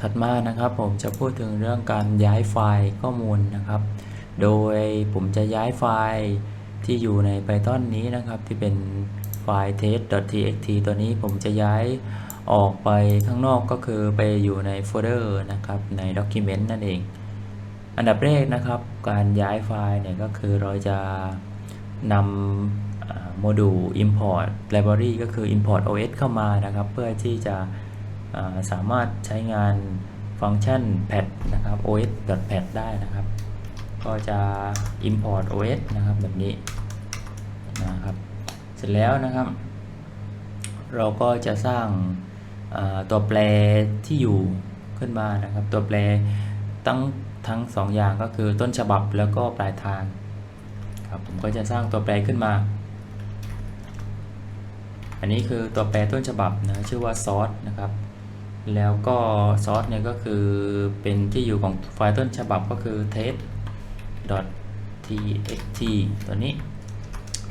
ถัดมานะครับผมจะพูดถึงเรื่องการย้ายไฟล์ข้อมูลนะครับ โดยผมจะย้ายไฟล์ที่อยู่ใน Python นี้นะครับ ที่เป็นไฟล์ test.txt ตัวนี้ผมจะย้ายออกไปข้างนอกก็คือไปอยู่ในโฟลเดอร์นะครับใน Document นั่นเอง อันดับแรกนะครับ การย้ายไฟล์เนี่ยก็คือเราจะนำโมดูล import library ก็คือ import OS เข้ามานะครับ เพื่อที่จะ สามารถใช้งานฟังก์ชัน pad นะครับ os.pad ได้นะครับ ก็จะ import OS นะครับแบบนี้นะครับ เสร็จแล้วนะครับ เราก็จะสร้างตัวแปรที่อยู่ขึ้นมานะครับ ตัวแปรตั้งทั้งสองอย่างก็คือต้นฉบับแล้วก็ปลายทางครับผมก็จะสร้างตัวแปรขึ้นมา อันนี้คือตัวแปรต้นฉบับนะชื่อว่า source นะครับ แล้วก็ source เนี่ยก็คือเป็นที่อยู่ของไฟล์ต้นฉบับก็คือ test txt ตัวนี้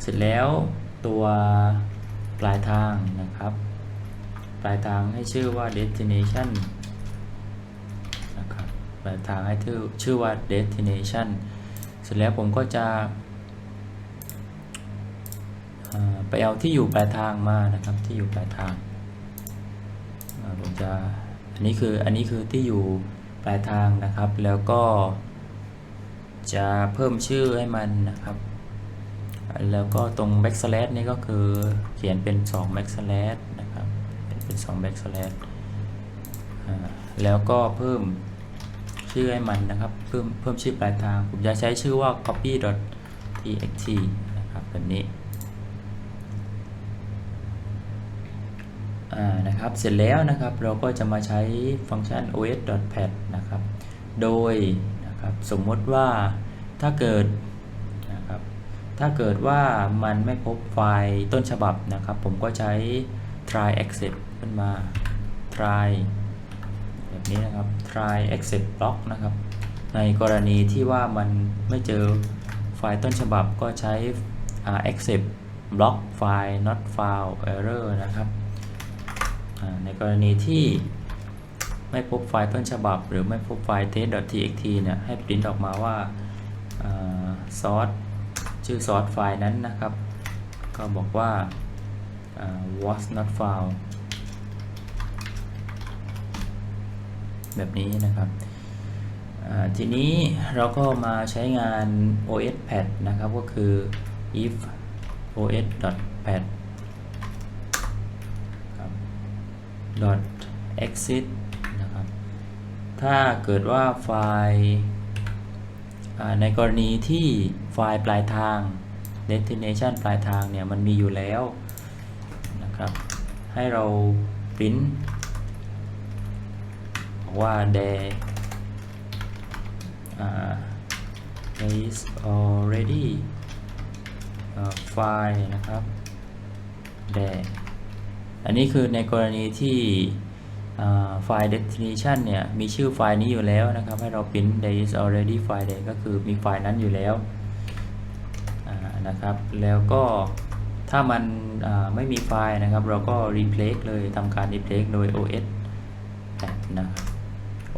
เสร็จแล้วตัวปลายทางนะครับ ปลายทางให้ชื่อว่า destination นะครับปลายทางให้ชื่อชื่อว่า destination เสร็จแล้วผมก็จะไปเอาที่อยู่ปลายทางมานะครับที่อยู่ปลายทาง ผมจะอันนี้คืออันนี้คือที่อยู่ปลายทางนะครับ แล้วก็ จะเพิ่มชื่อให้มันนะครับ แล้วก็ตรง backslash นี่ก็คือเขียนเป็น 2 backslash นะครับเขียนเป็น2 backslash แล้วก็เพิ่มชื่อให้มันนะครับ เพิ่มเพิ่มชื่อปลายทาง ผมจะใช้ชื่อว่า copy txt นะครับแบบนี้อ่า นะครับเสร็จแล้วนะครับเราก็จะมาใช้ฟังก์ชัน os.pad นะครับโดยนะครับสมมติว่าถ้าเกิดนะครับถ้าเกิดว่ามันไม่พบไฟล์ต้นฉบับนะครับ ผมก็ใช้ try accept ขึ้นมา try แบบนี้นะครับ try accept block นะครับ ในกรณีที่ว่ามันไม่เจอไฟล์ต้นฉบับก็ใช้อ่า accept block file not found error นะครับ ในกรณีที่ไม่พบไฟล์ต้นฉบับ หรือไม่พบไฟล์ test.txt เนี่ยให้ปริ้นออกมาว่าซอ่า source ชื่อ source ไฟล์นั้นนะครับ ก็บอกว่า was not found แบบนี้นะครับทีนี้เราก็มาใช้งาน os pad นะครับ ก็คือ if os.pad pad ครับ dot exit นะครับ ถ้าเกิดว่าไฟล์ในกรณีที่ไฟล์ปลายทาง destination ปลายทางเนี่ยมันมีอยู่แล้วนะครับให้เราปริ้นบอกว่า there uh, is already a file นะครับ there อันนี้คือในกรณีที่ไฟล์ destination เนี่ยมีชื่อไฟล์นี้อยู่แล้วนะครับ ให้เราปริ้น there is already file there ก็คือมีไฟล์นั้นอยู่แล้วนะครับ แล้วก็ถ้ามันไม่มีไฟล์นะครับ เราก็ replace เลยทำการ replace โดย os pad นะครับ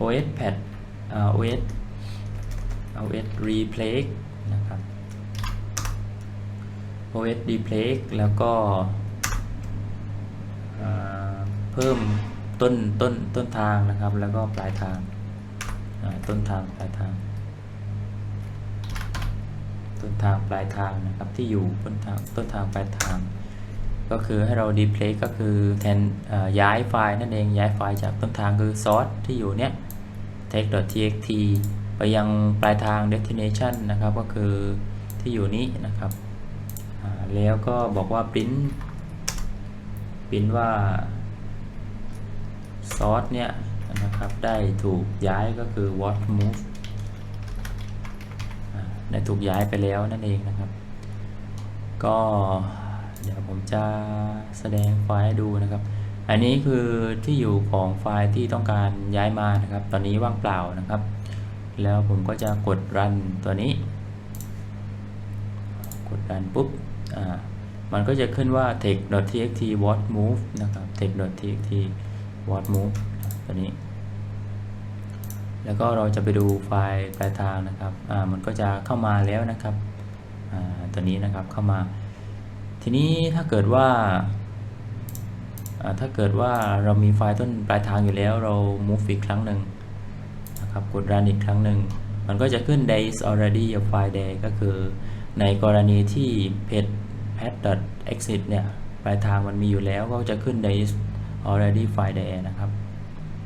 os pad อ่า os os replace นะครับ os replace แล้วก็ เพิ่มต้นต้นต้นทางนะครับ แล้วก็ปลายทางต้นทางปลายทาง ต้นทางปลายทางนะครับที่อยู่ต้นทางต้นทางปลายทาง ก็คือให้เรา replace ก็คือแทนย้ายไฟล์นั่นเองย้ายไฟล์จากต้นทางคือ source ที่อยู่เนี้ย text.txt ไปยังปลายทาง destination นะครับ ก็คือที่อยู่นี้นะครับแล้วก็บอกว่า print print ว่า source เนี่ยนะครับ ได้ถูกย้ายก็คือ was move ได้ถูกย้ายไปแล้วนั่นเองนะครับ ก็เดี๋ยวผมจะแสดงไฟล์ให้ดูนะครับ อันนี้คือที่อยู่ของไฟล์ที่ต้องการย้ายมานะครับ ตอนนี้ว่างเปล่านะครับ แล้วผมก็จะกด run ตัวนี้ กด run ปุ๊บ อ่า มันก็จะขึ้นว่า text.txt was move นะครับ text.txt was move ตัวนี้ แล้วก็เราจะไปดูไฟล์ปลายทางนะครับอ่ามันก็จะเข้ามาแล้วนะครับอ่าตัวนี้นะครับเข้ามา ทีนี้ถ้าเกิดว่าอ่าถ้าเกิดว่าเรามีไฟล์ต้นปลายทางอยู่แล้วเรา move อีกครั้งหนึ่งนะครับกด run อีกครั้งหนึ่ง มันก็จะขึ้น there is already a file there ก็คือในกรณีที่ page pad exit เนี่ย ปลายทางมันมีอยู่แล้วก็จะขึ้น there is already file there นะครับ